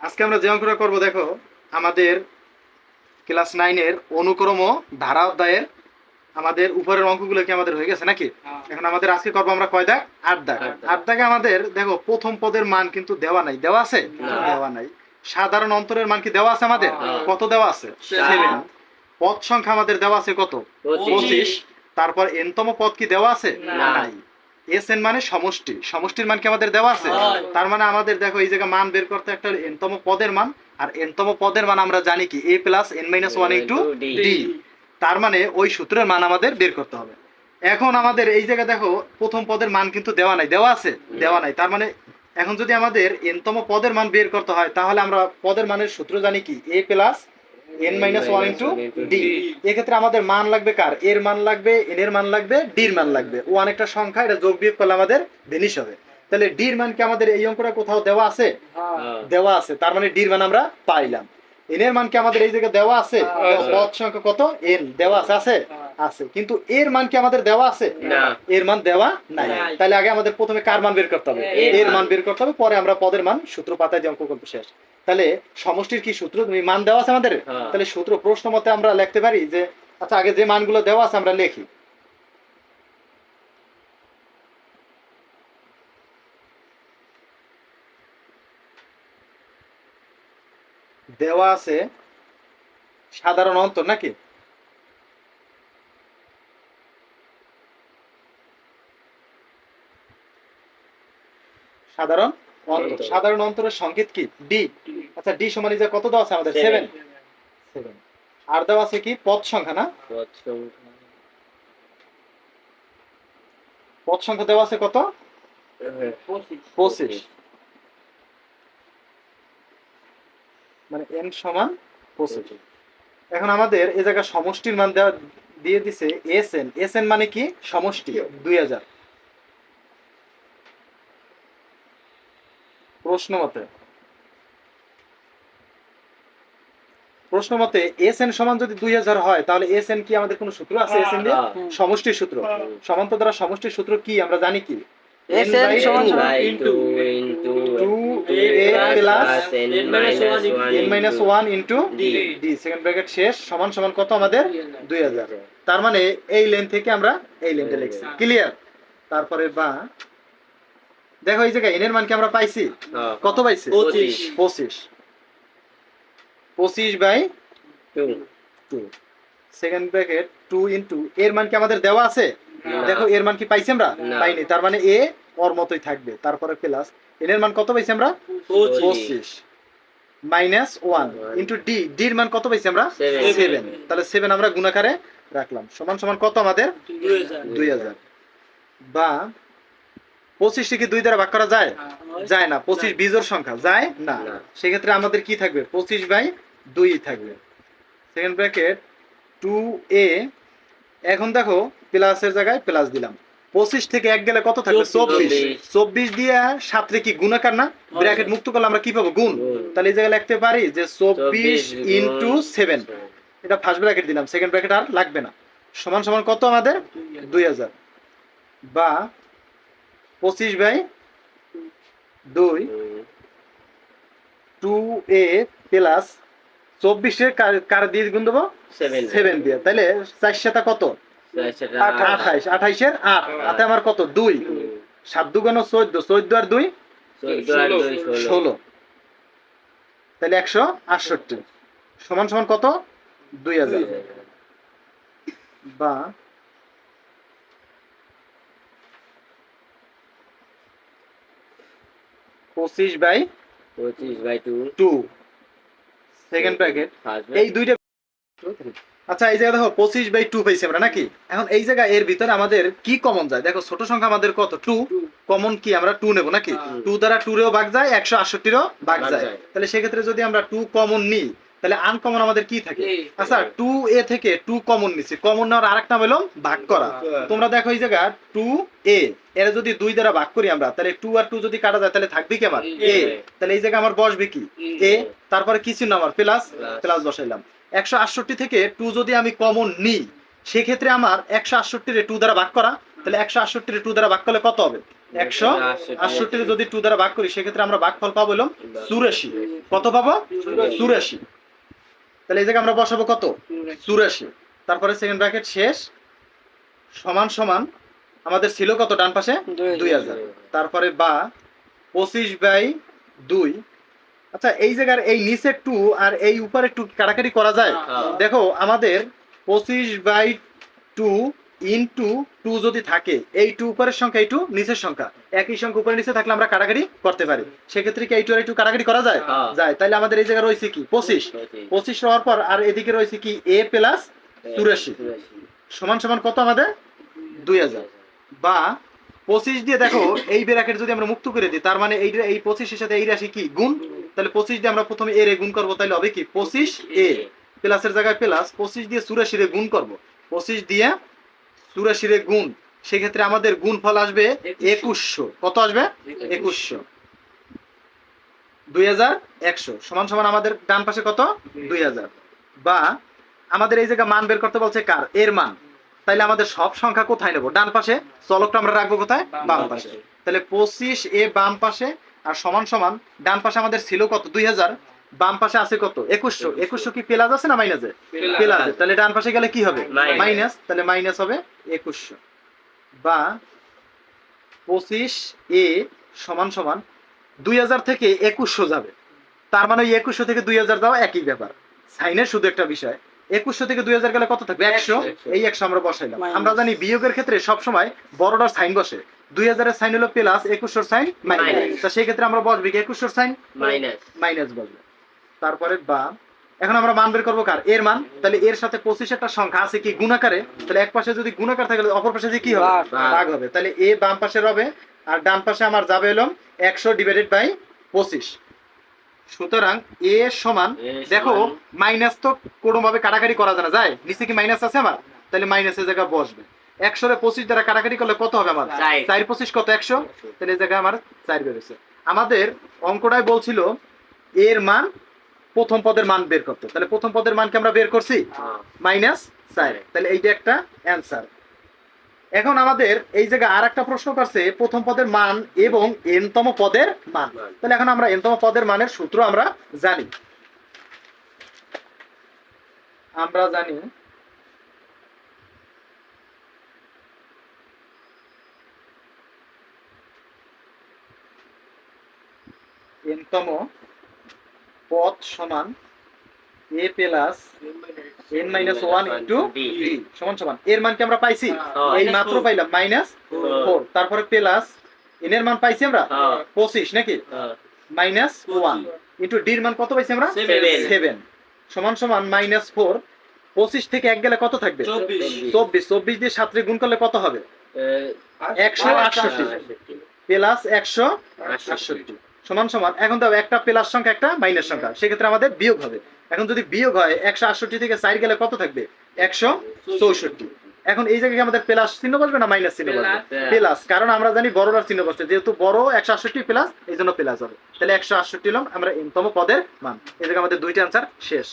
আজকে আমরা যে অঙ্কটা করব দেখো আমাদের ক্লাস নাইনের অনুক্রম ধারা অধ্যায়ের আমাদের উপরের অঙ্কগুলো কি আমাদের হয়ে গেছে নাকি? এখন আমাদের আজকে করব আমরা কয় দাগ? আট দাগ। আট দাগে। আমাদের দেখো প্রথম পদের মান কিন্তু দেওয়া নাই। দেওয়া আছে? দেওয়া নাই। সাধারণ অন্তরের মান কি দেওয়া আছে আমাদের? হ্যাঁ। কত দেওয়া আছে। সেভেন পদ সংখ্যা আমাদের দেওয়া আছে কত? পঁচিশ। পঁচিশ। তারপর এনতম পদ কি দেওয়া আছে? নাই। এস এন মানে সমষ্টি। সমষ্টির মান কি আমাদের দেওয়া আছে? তার মানে আমাদের দেখো এই জায়গায় মান বের করতে একটা এনতম পদের মান আর এনতম পদের মান আমরা জানি কি? A plus n minus one into d তার মানে ওই সূত্রের মান আমাদের বের করতে হবে। এখন আমাদের এই জায়গায় দেখো প্রথম পদের মান কিন্তু দেওয়া নাই দেওয়া আছে? দেওয়া নাই। তার মানে এখন যদি আমাদের এনতম পদের মান বের করতে হয় তাহলে আমরা পদের মানের সূত্র জানি কি? A plus n minus one into d এক্ষেত্রে আমাদের মান লাগবে কার? এর মান লাগবে এন এর মান লাগবে ডির মান লাগবে। ও অনেকটা সংখ্যা এটা যোগ বিয়োগ করলে আমাদের ভেনিশ হবে। তাহলে ডির মান কি আমাদের এই অঙ্কটা কোথাও দেওয়া আছে? দেওয়া আছে। তার মানে ডির মান আমরা পাইলাম। এন এর মান কি আমাদের এই জায়গায় দেওয়া আছে? হ্যাঁ। পদ সংখ্যা কত? এন দেওয়া আছে আছে? আছে। কিন্তু এর মান কি আমাদের দেওয়া আছে? না। এর মান দেওয়া নাই। তাহলে আগে আমাদের প্রথমে কার মান বের করতে হবে? এর মান। বের করতে হবে পরে আমরা পদের মান সূত্র পাতায় দিয়ে অঙ্ক করব শেষ। তাহলে সমষ্টির কি সূত্র? তুমি মান দেওয়া আছে আমাদের? হ্যাঁ। তাহলে সূত্র প্রশ্ন মতে আমরা লিখতে পারি যে আচ্ছা আগে যে মানগুলো দেওয়া আছে আমরা লিখি। দেওয়া আছে সাধারণ অন্তর নাকি? সাধারণ অন্তর। সাধারণ অন্তরের সংকেত কি? ডি আচ্ছা ডি সমান কত দেওয়া আছে আমাদের? সেভেন সেভেন আর দেওয়া আছে কি? পদ সংখ্যা না? পদ সংখ্যা। দেওয়া আছে কত? পঁচিশ। মানে এন সমান পঁচিশ এখন আমাদের এই জায়গায় সমষ্টির মান দেওয়া দিয়ে দিছে এস এন এস এন মানে কি? সমষ্টি দুই হাজার। প্রশ্ন মতে। প্রশ্ন মতে এস এন সমান যদি দুই হাজার হয় তাহলে এস এন কি আমাদের কোনো সূত্র আছে? এস এন দিয়ে সমষ্টির সূত্র। সমান্ত দ্বারা সমষ্টির সূত্র কি? আমরা জানি কি? এন সমান সমান into into two a a plus plus n minus one n minus one into d d second bracket শেষ সমান সমান কত আমাদের? দুই হাজার। তার মানে এই লেন থেকে আমরা এই লেনটা লিখছি। ক্লিয়ার তারপরে বা দেখো এই জায়গায় এনের মান কি আমরা পাইছি। কত পাইছি? পঁচিশ। পঁচিশ। পঁচিশ by two two second bracket two into এর মান কি আমাদের দেওয়া আছে? দেখো এর মান কি পাইছি আমরা? পাইনি। তার মানে এ ওর মতোই থাকবে। তারপরে প্লাস এন এর মান কত পাইছি আমরা? পঁচিশ। Minus one into d. ডির মান কত পাইছি আমরা. সেভেন। তাহলে সেভেন আমরা গুণাকারে রাখলাম। সমান সমান কত আমাদের? দুই হাজার। বা পঁচিশটি কি দুই দ্বারা ভাগ করা যায়? যায় না। পঁচিশ বীজোর সংখ্যা যায় না। না। সেক্ষেত্রে আমাদের কি থাকবে? পঁচিশ বাই দুই থাকবে। সেকেন্ড ব্র্যাকেট টু এ এখন দেখো প্লাসের জায়গায় প্লাস দিলাম। পঁচিশ থেকে এক গেলে কত থাকবে? চব্বিশ। চব্বিশ। দিয়ে সাতরে কি গুণাকার না? ব্র্যাকেট মুক্ত করলে আমরা কি পাবো? গুণ। তাহলে এই জায়গায় লিখতে পারি যে চব্বিশ ইন্টু সেভেন এটা ফার্স্ট ব্র্যাকেট দিলাম। সেকেন্ড ব্র্যাকেট আর লাগবে না। সমান সমান কত আমাদের? দুই হাজার। বা পঁচিশ বাই দুই। টু এ প্লাস চব্বিশের কার দিয়ে গুণ দেবো? সেভেন দিয়ে। তাহলে চার সাতা কত? আঠাইশ আঠাইশের আট হাতে আমার কত? দুই। সাত দুগানো চোদ্দ। চোদ্দ আর দুই? ষোলো। তাহলে একশো আটষট্টি। সমান সমান কত? দুই হাজার। বা পঁচিশ বাই পঁচিশ by two. Two. Second packet এই দুইটা আচ্ছা এই জায়গায় দেখো পঁচিশ বাই টু পাইছি আমরা নাকি? এখন এই জায়গায় এর ভিতরে আমাদের কি কমন যায়? দেখো ছোট সংখ্যা আমাদের কত? টু কমন কি? আমরা টু নেব নাকি? হ্যাঁ। টু দ্বারা টুরেও ভাগ যায় একশো আটষট্টিরও ভাগ যায়। তাহলে সেক্ষেত্রে যদি আমরা টু কমন নিই তাহলে আনকমন আমাদের কি থাকে? আচ্ছা টু এ থেকে টু কমন নিচ্ছি। কমন নেওয়ার আরেকটা নাম হলো ভাগ করা। তোমরা দেখো এই জায়গা টু এ এর যদি দুই দ্বারা ভাগ করি আমরা তাহলে টু আর টু যদি কাটা যায় তাহলে থাকবে কি আমার? এ তাহলে এই জায়গায় আমার বসবে কি? এ তারপরে কি চিহ্ন আমার? প্লাস প্লাস বসাইলাম। একশো আটষট্টি থেকে টু যদি আমি কমন নিই সেক্ষেত্রে আমার একশো আটষট্টির টু দ্বারা ভাগ করা তাহলে একশো আটষট্টি টু দ্বারা ভাগ করলে কত হবে? একশো আটষট্টি যদি টু দ্বারা ভাগ করি সেক্ষেত্রে আমরা ভাগফল পাবো হলাম চুরাশি। কত পাবো? চুরাশি। তাহলে এই জায়গায় আমরা বসাবো কত? চুরাশি। তারপরে সেকেন্ড ব্র্যাকেট শেষ। সমান সমান আমাদের ছিল কত ডান পাশে? দুই হাজার। তারপরে বা পঁচিশ বাই দুই। আচ্ছা এই জায়গার এই নিচে টু আর এই উপরে টু কাটাকাটি করা যায়? হ্যাঁ। দেখো আমাদের পঁচিশ বাই টু ইন্টু টু যদি থাকে এই টু উপরের সংখ্যা এই টু নিচের সংখ্যা। একই সংখ্যা উপরে নিচে থাকলে আমরা কাটাকাটি করতে পারি। সেক্ষেত্রে কি এই টু আর এই টু কাটাকাটি করা যায়? হ্যাঁ। যায়। তাহলে আমাদের এই জায়গায় রয়েছে কি? পঁচিশ। পঁচিশ হওয়ার পর আর এদিকে রয়েছে কি? এ প্লাস চুরাশি। সমান সমান কত আমাদের? দুই হাজার। বা পঁচিশ দিয়ে দেখো এই ব্র্যাকেট যদি আমরা মুক্ত করে দিই তার মানে এই এই পঁচিশের সাথে এই রাশি কি? গুণ। তাহলে পঁচিশ দিয়ে আমরা প্রথমে এ রে গুণ করব তাহলে হবে কি? পঁচিশ এ প্লাসের জায়গায় প্লাস পঁচিশ দিয়ে চুরাশি রে গুণ করব। পঁচিশ দিয়ে চুরাশি রে গুণ সেক্ষেত্রে আমাদের গুণ ফল আসবে একুশশো। কত আসবে? একুশশো। দুই হাজার একশো। সমান সমান আমাদের ডান পাশে কত? দুই হাজার। বা আমাদের এই জায়গায় মান বের করতে বলছে কার? এর মান। তাইলে আমাদের সব সংখ্যা কোথায় নেব? ডান পাশে? চলকটা আমরা রাখব কোথায়? বাম পাশে। তাহলে পঁচিশ এ বাম পাশে আর সমান সমান ডান পাশে আমাদের ছিল কত? দুই হাজার। বাম পাশে আছে কত? একুশশো। একুশশো। কি প্লাস আছে না মাইনাসে প্লাস। তাহলে ডান পাশে গেলে কি হবে? মাইনাস তাহলে মাইনাস হবে একুশশো। বা পঁচিশ এ সমান সমান দুই হাজার থেকে একুশশো যাবে। তার মানে ওই একুশশো থেকে দুই হাজার যাওয়া একই ব্যাপার। সাইনের শুধু একটা বিষয়। একুশশো থেকে দুই হাজার গেলে কত থাকবে? একশো। এই একশো আমরা বসাইলাম. আমরা জানি বিয়োগের ক্ষেত্রে সবসময় বড়টার সাইন বসে। দুই হাজারের সাইন হলো প্লাস একুশশোর সাইন মাইনাস. তা সেই ক্ষেত্রে আমরা বসবি কি? একুশশোর সাইন মাইনাস মাইনাস বসবে। তারপরে বা এখন আমরা মান বের করব কার? এর মান। তাহলে এর সাথে পঁচিশ একটা সংখ্যা আছে কি গুণাকারে? তাহলে এক পাশে যদি গুণাকার থাকে অপর পাশে যে কি হবে? ভাগ। হবে। তাহলে এ বাম পাশে হবে আর ডান পাশে আমার যাবে এলো একশো ডিভাইডেড বাই পঁচিশ। সুতরাং এ সমান দেখো মাইনাস তো কোনো ভাবে কাটাকাটি করা যায় না। যায়? নিচে কি মাইনাস আছে আমার? তাহলে মাইনাসের জায়গা বসবে। একশো রে পঁচিশ দ্বারা কাটাকাটি করলে কত হবে আমার? চার। পঁচিশ কত একশো? তাহলে এই জায়গায় আমার চার বেরোছে আমাদের অঙ্কটাই বলছিল এর মান প্রথম পদের মান বের করতে। তাহলে প্রথম পদের মানকে আমরা বের করছি? মাইনাস চার তাহলে এইটা একটা অ্যান্সার। এখন আমাদের এই জায়গায় আর একটা প্রশ্ন করছে প্রথম পদের মান এবং এনতম পদের মান। মান। তাহলে এখন আমরা এনতম পদের মানের সূত্র আমরা জানি। আমরা জানি এনতম পদ সমান a plus n minus one into সমান সমান। এর মান কি আমরা পাইছি? হ্যাঁ। এই মাত্র পাইলাম মাইনাস ফোর তারপরে প্লাস এন এর মান পাইছি আমরা? হ্যাঁ। পঁচিশ নাকি? মাইনাস ওয়ান ইন্টু ডির মান কত পাইছি আমরা? সেভেন সমান সমান মাইনাস ফোর পঁচিশ থেকে এক গেলে কত থাকবে? চব্বিশ। চব্বিশ। দিয়ে সাতরে গুণ করলে কত হবে? একশো আটষট্টি। প্লাস একশো আটষট্টি। সমান সমান এখন তো একটা প্লাস সংখ্যা একটা মাইনাস সংখ্যা। সেক্ষেত্রে আমাদের বিয়োগ হবে। এখন যদি বিয়োগ হয় একশো আটষট্টি থেকে চার গেলে কত থাকবে? একশো চৌষট্টি। এখন এই জায়গায় আমাদের প্লাস চিহ্ন বসবে না মাইনাস চিহ্ন বসবে প্লাস কারণ আমরা জানি বড়টার চিহ্ন বসছে যেহেতু বড় একশো আটষট্টি প্লাস এই জন্য প্লাস হবে। তাহলে একশো আটষট্টি হলাম আমরা এনতম পদের মান। এই জায়গায় আমাদের দুইটা আনসার শেষ।